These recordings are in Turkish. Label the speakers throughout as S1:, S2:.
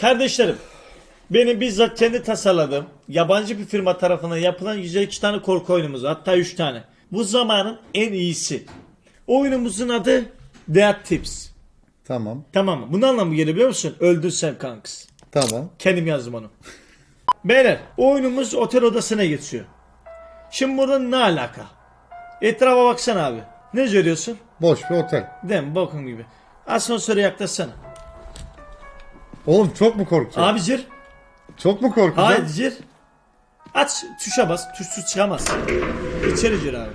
S1: Kardeşlerim, benim bizzat kendi tasarladığım yabancı bir firma tarafından yapılan 102 tane korku oyunumuz var. Hatta 3 tane. Bu zamanın en iyisi. Oyunumuzun adı Death Tips.
S2: Tamam.
S1: Tamam mı? Bunun anlamı geliyor biliyor musun? Öldürsen kanks.
S2: Tamam.
S1: Kendim yazdım onu. Beyler oyunumuz otel odasına geçiyor. Şimdi burada ne alaka? Etrafa baksana abi. Ne görüyorsun?
S2: Boş bir otel.
S1: Değil mi? Bakın gibi. Asansöre yaklaşsana.
S2: Oğlum çok mu korkacak?
S1: Abi cır.
S2: Çok mu korkacak?
S1: Hayır cır. Aç tuşa bas. Tuşsuz çıkamaz. İçeri gir abi.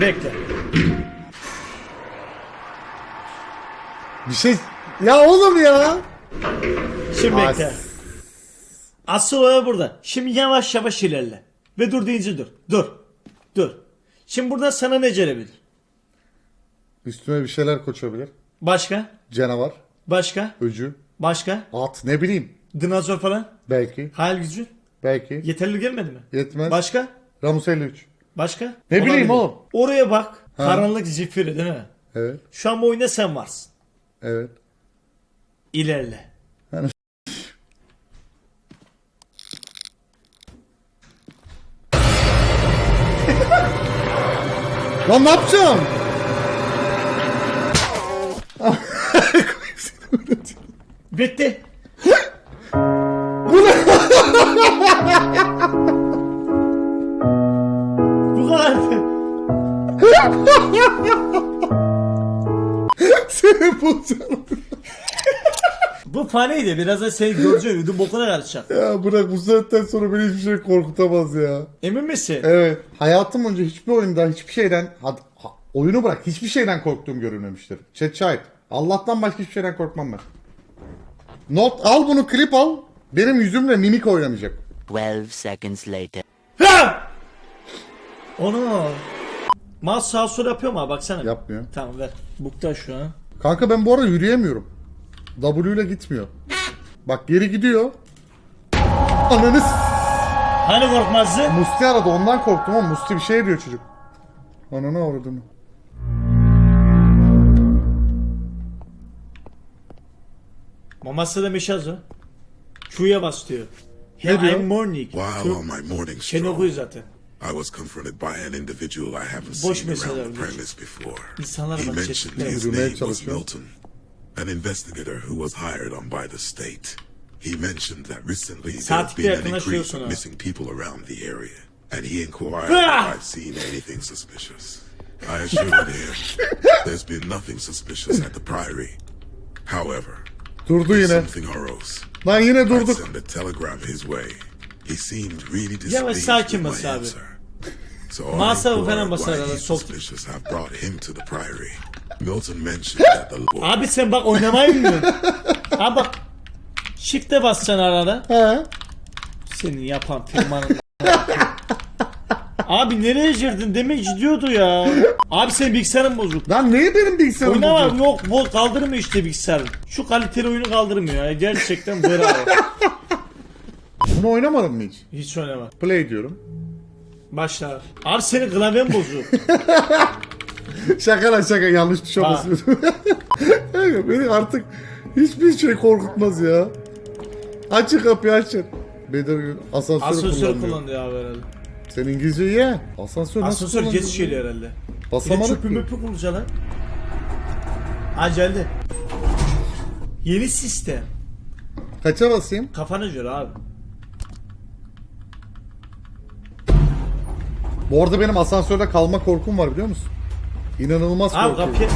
S1: Bekle.
S2: Bir şey... Ya oğlum ya.
S1: Şimdi
S2: As-
S1: bekle. Asıl olay burada. Şimdi yavaş yavaş ilerle. Ve dur deyince dur. Dur. Dur. Şimdi buradan sana ne gelebilir?
S2: Üstüme bir şeyler koşabilir.
S1: Başka?
S2: Canavar,
S1: Başka?
S2: öcü,
S1: Başka?
S2: at ne bileyim.
S1: Dinozor falan?
S2: Belki.
S1: Hayal gücü?
S2: Belki.
S1: Yeterli gelmedi mi?
S2: Yetmez.
S1: Başka?
S2: Ramus 53.
S1: Başka?
S2: Ne bileyim oğlum.
S1: Oraya bak. Karanlık zifiri değil mi?
S2: Evet.
S1: Şu an bu oyunda sen varsın.
S2: Evet.
S1: İlerle.
S2: Yani- Lan ne yapacağım?
S1: Bitti. Bu kadar.
S2: Seni bulacağım.
S1: Bu faneydi. Birazdan seni göreceğim. Ödüm bokuna karışacak.
S2: Ya bırak bu saatten sonra beni hiçbir şey korkutamaz ya.
S1: Emin misin?
S2: Evet. Hayatım boyunca hiçbir oyunda hiçbir şeyden had- ha- oyunu bırak hiçbir şeyden korktuğum görülmemiştir. Chat şahit. Allah'tan başka hiçbir şeyden korkmam ben. Not al bunu klip al. Benim yüzümle mimik oynamayacak.
S3: 12 seconds later.
S1: Ha! Onu. Mouse sağ sol yapıyor mu abi? Baksana.
S2: Yapmıyor.
S1: Tamam ver. Bukta şu an.
S2: Kanka ben bu arada yürüyemiyorum. W ile gitmiyor. Bak geri gidiyor. Ananı
S1: Hani korkmazdı?
S2: Musti aradı ondan korktum ama Musti bir şey diyor çocuk. Ananı avradını.
S1: Maması da meşaz o. Q'ya bas diyor.
S2: Ne diyor?
S1: I'm morning.
S4: While on my morning
S1: okuyor
S4: stroll,
S1: zaten.
S4: I was confronted by an individual I haven't
S1: Boş
S4: seen around the
S1: bunlar.
S4: premise before.
S1: İnsanlar
S4: He mentioned his
S2: Yürümeye
S4: name was
S2: çalışıyor.
S4: Milton, an investigator who was hired on by the state. He mentioned that recently there's
S1: Saatlikte
S4: been an
S1: yakınlaşıyorsun
S4: increase of
S1: ha.
S4: missing people around the area, and he inquired
S1: Ah!
S4: if I've seen anything suspicious. I assured him there's been nothing suspicious at the Priory. However,
S2: Durdu yine.
S4: something arose.
S2: Lan yine durduk.
S1: Yavaş
S4: displeased
S1: sakin bas abi.
S4: answer. So I
S1: Masa falan basar
S4: why
S1: arada, sok-
S4: suspicious have brought him to the priory. Milton mentioned that the
S1: Abi sen bak oynamayı bilmiyorsun. Abi bak. Shift'e basacaksın arada.
S2: He.
S1: Senin yapan firmanın. Abi nereye girdin demek gidiyordu ya. Abi senin bilgisayarın bozuk.
S2: Lan neyi benim bilgisayarım
S1: Oyna
S2: bozuk?
S1: yok bu kaldırmıyor işte bilgisayarın. Şu kaliteli oyunu kaldırmıyor ya. Gerçekten bravo.
S2: Bunu oynamadım mı hiç?
S1: Hiç oynama.
S2: Play diyorum.
S1: Başla. Abi senin klavyen bozuk.
S2: Şaka lan şaka yanlış tuşa
S1: Ha.
S2: basıyordum. Kanka beni artık hiçbir şey korkutmaz ya. Açın kapıyı açın. Bedir asansörü,
S1: Asansör
S2: kullanmıyor.
S1: kullanıyor abi herhalde.
S2: Sen İngilizce ye. Asansör nasıl
S1: Asansör
S2: kullanıyor?
S1: geç geliyor herhalde. Bir de
S2: Basamadık
S1: çöpü
S2: ki.
S1: möpü kuracak lan. Ha geldi. Yeni sistem.
S2: Kaça basayım?
S1: Kafana göre abi.
S2: Bu arada benim asansörde kalma korkum var biliyor musun? İnanılmaz
S1: Abi
S2: korkum.
S1: kapıya...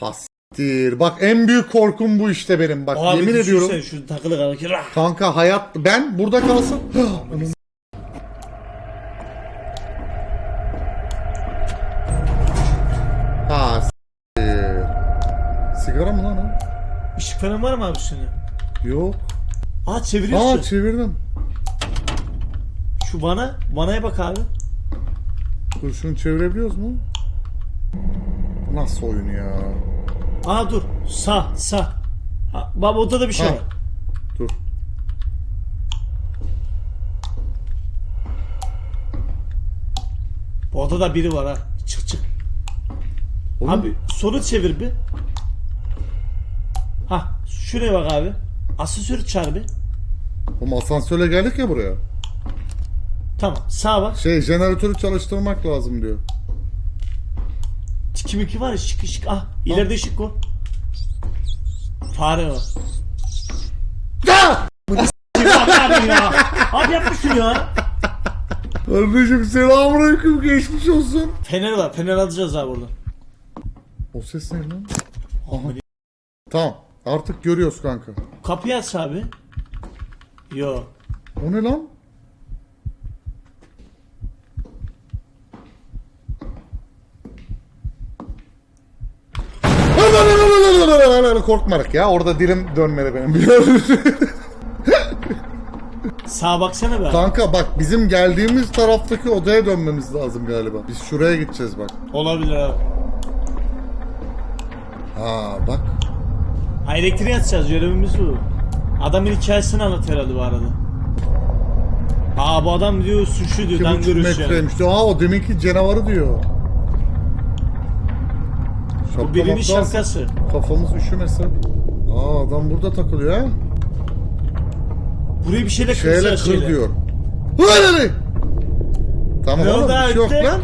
S2: Hastir. Bak en büyük korkum bu işte benim. Bak
S1: Abi
S2: yemin ediyorum.
S1: düşünsene Şu takılı kalır ki rah.
S2: Kanka hayat ben burada kalsam Ha s**tir. Sigara mı lan o?
S1: Işık falan var mı abi üstünde?
S2: Yok.
S1: Aa çeviriyorsun.
S2: Aa çevirdim.
S1: Şu bana, vanaya bak abi.
S2: Dur şunu çevirebiliyoruz mu? Nasıl oyun ya?
S1: Aa dur. Sağ, sağ. Ha, baba odada bir şey
S2: Ha.
S1: var.
S2: Dur.
S1: Bu odada biri var ha. Çık çık.
S2: Oğlum,
S1: Abi soru çevir bir. Şuraya bak abi. Asansörü çağır bir.
S2: Oğlum asansörle geldik ya buraya.
S1: Tamam sağa bak.
S2: Şey jeneratörü çalıştırmak lazım diyor.
S1: Tiki miki var ya şık şık. Ah ileride ışık o. Fare o. abi abi ya. Abi yapma şunu ya.
S2: Kardeşim selamünaleyküm geçmiş olsun.
S1: Fener var. Fener alacağız abi oradan.
S2: O ses ne lan? Aha. Tamam artık görüyoruz kanka.
S1: Kapıyı aç abi. Yo.
S2: O ne lan? Korkmadık ya orada dilim dönmedi benim biliyorum.
S1: Sağa baksana be.
S2: Kanka bak bizim geldiğimiz taraftaki odaya dönmemiz lazım galiba. Biz şuraya gideceğiz bak.
S1: Olabilir abi.
S2: Ha bak.
S1: Ha elektriği açacağız görevimiz bu. Adamın hikayesini anlat herhalde bu arada. Aa bu adam diyor suçlu diyor. Dan
S2: buçuk
S1: görüş yani.
S2: metreymiş diyor. Aa o deminki canavarı diyor.
S1: Bu birinin şapkası.
S2: Kafamız üşümesin. Aa adam burada takılıyor ha.
S1: Burayı bir şeyle
S2: Şeyle
S1: kıracağız
S2: kır diyor. Hıhı! Tamam
S1: Ne
S2: oğlum
S1: oldu
S2: bir şey yok
S1: abi?
S2: lan.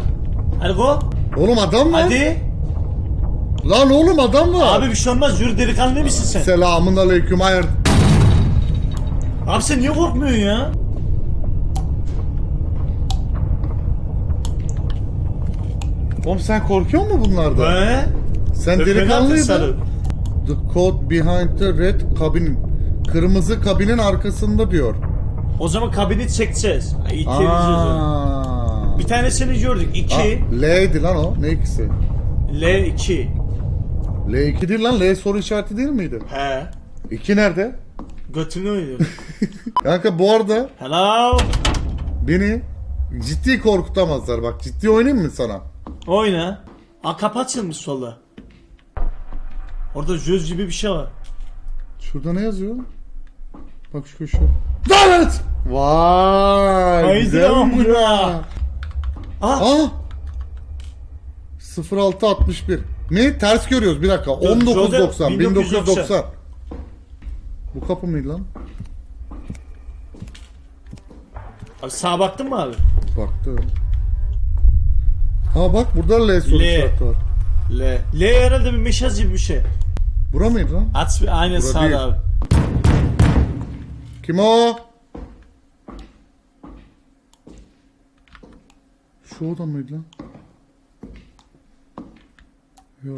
S1: Hadi go.
S2: Oğlum adam var.
S1: Hadi.
S2: Lan oğlum adam var.
S1: Abi bir şey olmaz. Yürü delikanlı misin sen?
S2: Selamun aleyküm hayır.
S1: Abi sen niye korkmuyorsun ya?
S2: Oğlum sen korkuyor musun bunlardan?
S1: He?
S2: Sen delikanlıydın. The code behind the red cabin. Kırmızı kabinin arkasında diyor.
S1: O zaman kabini çekeceğiz. Ay, İki Aa.
S2: Aa.
S1: Bir tanesini gördük.
S2: Aa,
S1: İki.
S2: L'ydi lan o. Ne ikisi?
S1: L2.
S2: L2 değil lan. L soru işareti değil miydi?
S1: He.
S2: 2 nerede?
S1: Götünü oynuyor.
S2: Kanka bu arada
S1: Hello.
S2: beni ciddi korkutamazlar. Bak ciddi oynayayım mı sana?
S1: Oyna. Aa kapı açılmış solda. Orada göz gibi bir şey var.
S2: Şurada ne yazıyor? Bak şu köşe. Davet! Vay!
S1: Haydi
S2: güzelmiş
S1: amına. Aa.
S2: Aa! 0661. Ne? Ters görüyoruz. Bir dakika. 1990.
S1: 1990.
S2: 1990. Bu kapı mıydı lan?
S1: Abi sağa baktın mı abi?
S2: Baktı. Ha bak burada L soru
S1: L.
S2: işareti var.
S1: L. L herhalde bir meşaz gibi bir şey.
S2: Bura mıydı lan?
S1: Bir aynen
S2: Bura
S1: sağda
S2: değil.
S1: abi.
S2: Kim o? Şu oda mıydı lan? Yok.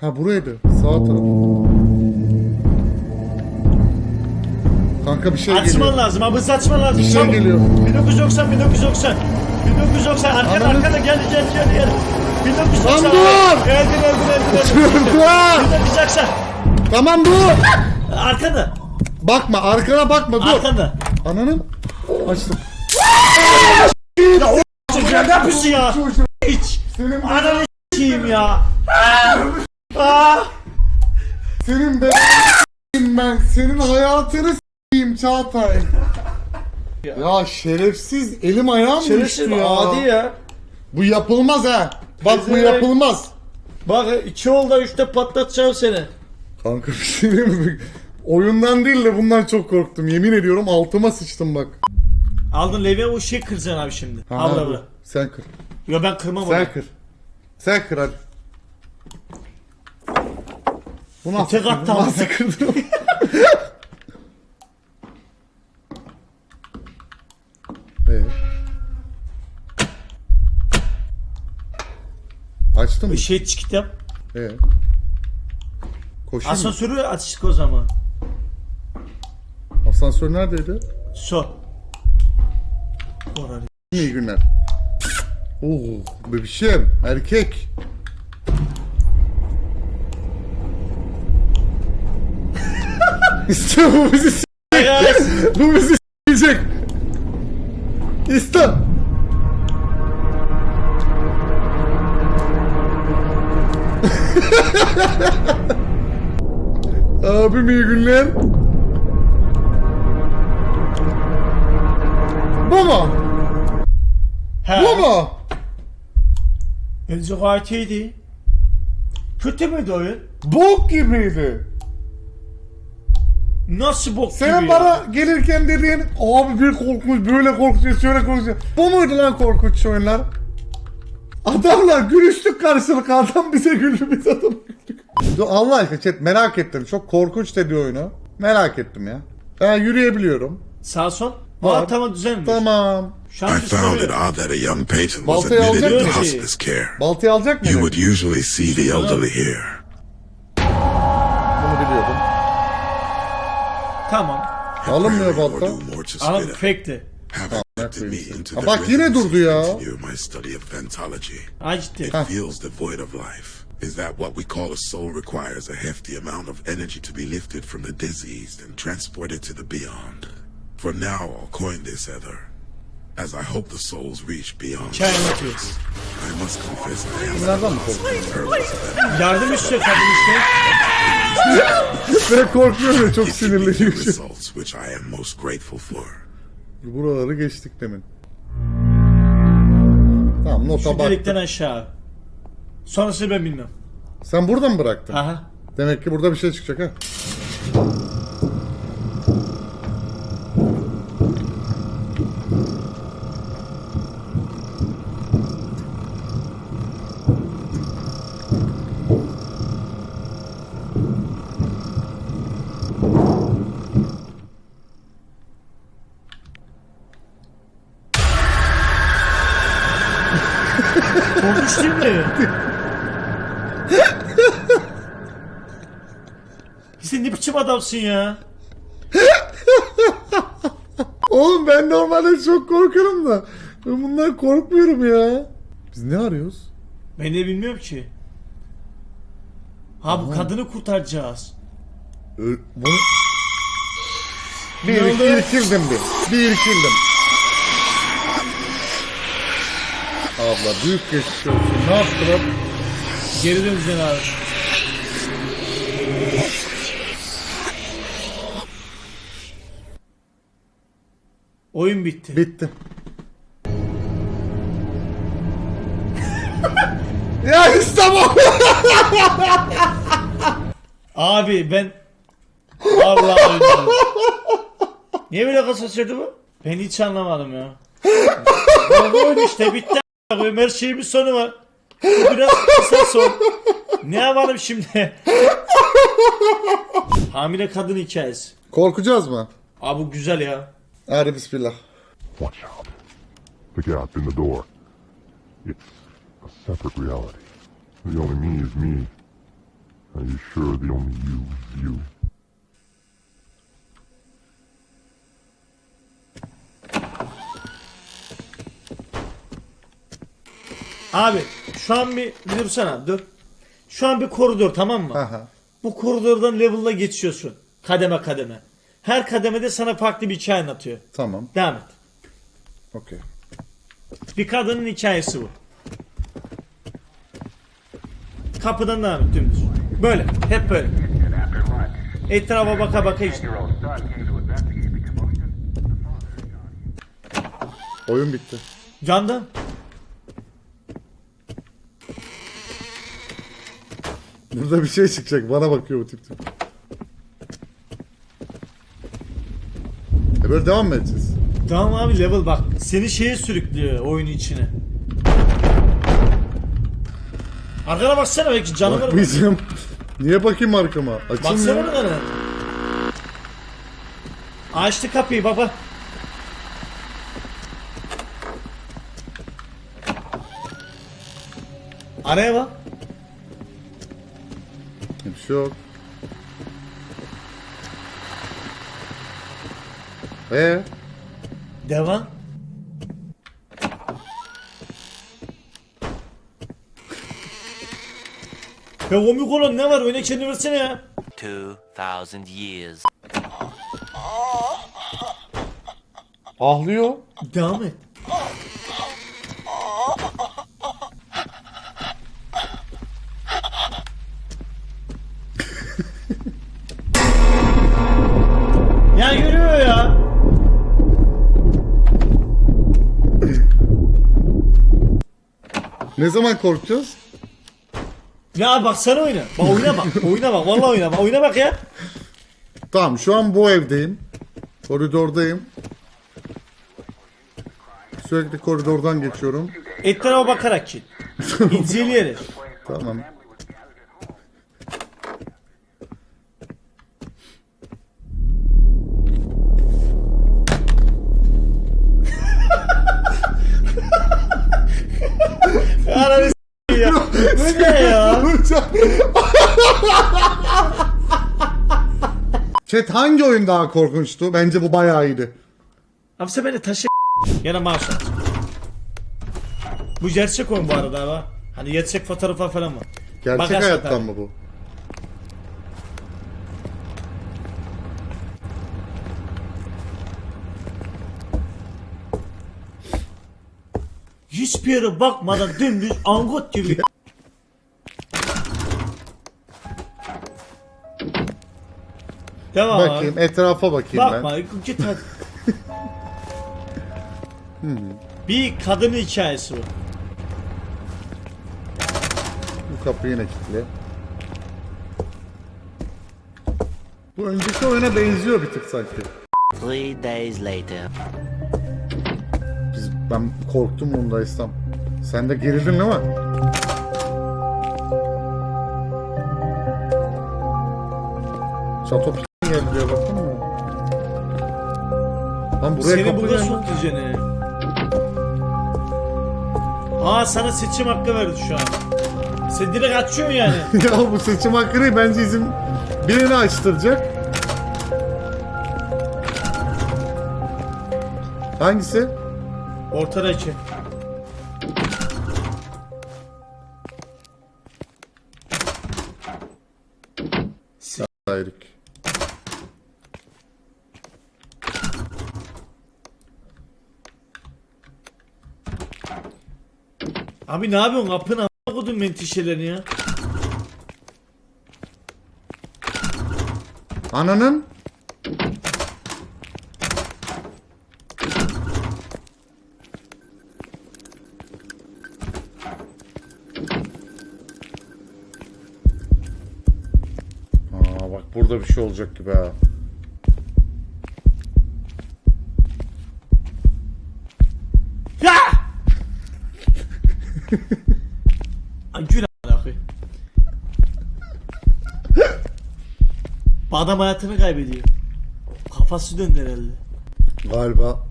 S2: Ha buraydı. Sağ taraf. Kanka bir şey
S1: Açman
S2: geliyor.
S1: lazım abi hızlı açman lazım.
S2: Bir şey
S1: Çabuk.
S2: geliyor.
S1: 1990 1990. 1990 arkada
S2: Ananı-
S1: arkada geldi geldi geldi geldi. 1990.
S2: Lan dur!
S1: Geldi geldi geldi. geldi.
S2: Dur!
S1: 1990.
S2: tamam dur.
S1: Arkada.
S2: Bakma arkana bakma dur.
S1: Arkada.
S2: Ananın. Açtım.
S1: Çocuğa ne yapıyorsun ya? Hiç.
S2: Senin
S1: Ananı s**eyim ya. Aa.
S2: Senin be ben senin hayatını s**eyim Çağatay. Ya şerefsiz elim ayağım
S1: Şerefsiz
S2: düştü ya.
S1: adi ya.
S2: Bu yapılmaz ha. Bak bu yapılmaz.
S1: Bak iki oldu üçte patlatacağım seni.
S2: Kanka bir şey diyeyim mi? Oyundan değil de bundan çok korktum. Yemin ediyorum altıma sıçtım bak.
S1: Aldın levye o şey kıracaksın abi şimdi.
S2: Ha,
S1: Abla
S2: bu.
S1: abla.
S2: Sen kır.
S1: Yo ben kırmam onu.
S2: Sen kır. Sen hadi. Bu nasıl
S1: Tek attı ama.
S2: Nasıl kırdın? Ee? Açtın mı?
S1: Şey çıkıt yap.
S2: Ee? Koşayım mı?
S1: Asansörü açtık o zaman.
S2: Asansör neredeydi?
S1: So. Orada.
S2: İyi günler. Oh bebişim erkek. İşte bu bizi s- bu bizi s**eyecek. İşte. Abim iyi günler. Bu mu? Bu mu?
S1: İyiydi. Kötü müydü oyun?
S2: Bok gibiydi.
S1: Nasıl bok
S2: Senin
S1: gibi
S2: bana
S1: ya?
S2: gelirken dediğin abi bir korkunç böyle korkunç şöyle korkunç. Bu muydu lan korkunç oyunlar? Adamlar gülüştük karşılıklı adam bize güldü biz adam güldük. Dur, Allah aşkına chat merak ettim. Çok korkunç dedi oyunu. Merak ettim ya. Ben yürüyebiliyorum.
S1: Sağ sol.
S2: Var.
S1: Aa tamam düzenmiş.
S2: Tamam.
S1: Şu an
S4: I found it
S1: düzeliyor.
S4: odd that a young patient was
S2: Baltayı
S4: admitted
S2: alacak
S4: into
S1: mısın?
S4: hospice care.
S2: Baltayı alacak mı?
S4: You would usually see the elderly here.
S2: Bunu biliyordum.
S1: Tamam.
S2: Alınmıyor
S4: Or
S2: balta.
S4: do more to
S1: Ama
S4: spit it.
S1: fake'ti.
S4: Have affected me into
S2: Ha
S4: the
S2: bak yine durdu ya.
S4: to continue my study of phantology.
S1: Ay ciddi.
S4: It feels devoid of life. Is that what we call a soul requires a hefty amount of energy to be lifted from the diseased and transported to the beyond? For now, I'll coin this, Heather. As I hope the souls reach beyond.
S1: Hikaye.
S4: I must confess I am
S2: Bunlardan mı.
S1: Yardım istiyor kadın işte.
S2: Ben korkuyorum ya çok
S4: It can be the
S2: sinirleniyorum.
S4: results which I am most grateful for.
S2: Buraları geçtik demin. Tamam nota
S1: Şu delikten aşağı. Sonrasını ben bilmem.
S2: Sen burada mı bıraktın?
S1: Aha.
S2: Demek ki burada bir şey çıkacak ha.
S1: Mi? Sen ne biçim adamsın ya?
S2: Oğlum ben normalde çok korkarım da. Ben bundan korkmuyorum ya. Biz ne arıyoruz?
S1: Ben de bilmiyorum ki. Ha bu kadını kurtaracağız.
S2: Ö- Bunu... Bir,
S1: Ne
S2: iki,
S1: oldu?
S2: irkildim bir. Bir irkildim. Abla büyük geçmiş olsun. Ne yaptılar?
S1: Geri döneceksin abi. Oyun bitti.
S2: Bitti. ya İstanbul!
S1: Abi ben Vallahi oynadım. Niye böyle kasa sürdü bu? Ben hiç anlamadım ya. Ya bu oyun işte bitti. A**ım. Her şeyin bir sonu var. Bu biraz kısa son. Ne yapalım şimdi? Hamile kadın hikayesi.
S2: Korkacağız mı?
S1: Abi bu güzel ya.
S2: Hadi bismillah.
S5: Watch out. The gap in the door. It's a separate reality. The only me is me. Are you sure the only you is you?
S1: Abi şu an bir bir dursana dur. Şu an bir koridor tamam mı?
S2: Aha.
S1: Bu koridordan level'la geçiyorsun. Kademe kademe. Her kademede sana farklı bir hikaye anlatıyor.
S2: Tamam.
S1: Devam et.
S2: Okey.
S1: Bir kadının hikayesi bu. Kapıdan devam et dümdüz. Böyle. Hep böyle. Etrafa baka baka işte.
S2: Oyun bitti.
S1: Candan.
S2: Burada bir şey çıkacak. Bana bakıyor bu tip tip. E böyle devam mı edeceğiz?
S1: Tamam abi level bak. Seni şeye sürüklüyor oyunun içine. Arkana baksana belki canavar var.
S2: Bakmayacağım. Niye bakayım arkama?
S1: Baksana
S2: Açılmıyor.
S1: arkana. Açtı kapıyı baba. Araya bak.
S2: Yok. Ee,
S1: Devam. Ya komik olan ne var? Oyuna kendini versene ya.
S3: 2,000 years.
S2: ahlıyor.
S1: Devam et.
S2: Ne zaman korkacağız?
S1: Ya baksana oyuna. Bak oyuna bak. Oyuna bak. Vallahi oyuna bak. Oyuna bak ya.
S2: Tamam şu an bu evdeyim. Koridordayım. Sürekli koridordan geçiyorum.
S1: Etrafa bakarak git. İnceleyerek.
S2: Tamam. Chat hangi oyun daha korkunçtu? Bence bu bayağı iyiydi.
S1: Abi sen beni taşı Yine at. Bu gerçek oyun bu arada abi. Hani gerçek fotoğraflar falan var.
S2: Gerçek
S1: Bakarsın
S2: hayattan
S1: tabii.
S2: mı bu?
S1: Hiçbir yere bakmadan dümdüz angut gibi. Devam
S2: Bakayım
S1: abi.
S2: etrafa bakayım
S1: Bakma git hadi. Bir kadın hikayesi bu.
S2: ben. Bu kapı yine kilitli. Bu önceki oyuna benziyor bir tık sanki.
S3: Three days later.
S2: Biz, ben korktum bunda İslam. Sen de gerildin değil mi? Şato Lan buraya
S1: Seni
S2: kapı
S1: burada
S2: geldi.
S1: soktu Cene. Aa sana seçim hakkı verdi şu an. Sen direkt açıyorsun yani.
S2: ya bu seçim hakkı değil, bence izin birini açtıracak. Hangisi?
S1: Ortadaki. Abi ne yapıyorsun? Kapını a**a koydun menteşelerini ya.
S2: Ananın Aa bak burada bir şey olacak gibi ha.
S1: Ya! Koy. Bu adam hayatını kaybediyor. Kafası döndü herhalde.
S2: Galiba.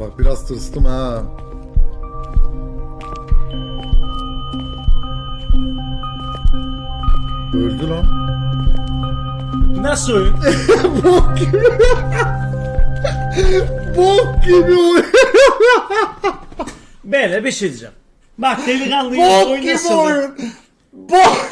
S2: Bak biraz tırstım ha. Öldü lan.
S1: Nasıl oyun?
S2: Bok gibi. Bok gibi oyun.
S1: Böyle bir şey diyeceğim. Bak delikanlı
S2: Bok
S1: oyun
S2: gibi oyun. Bok.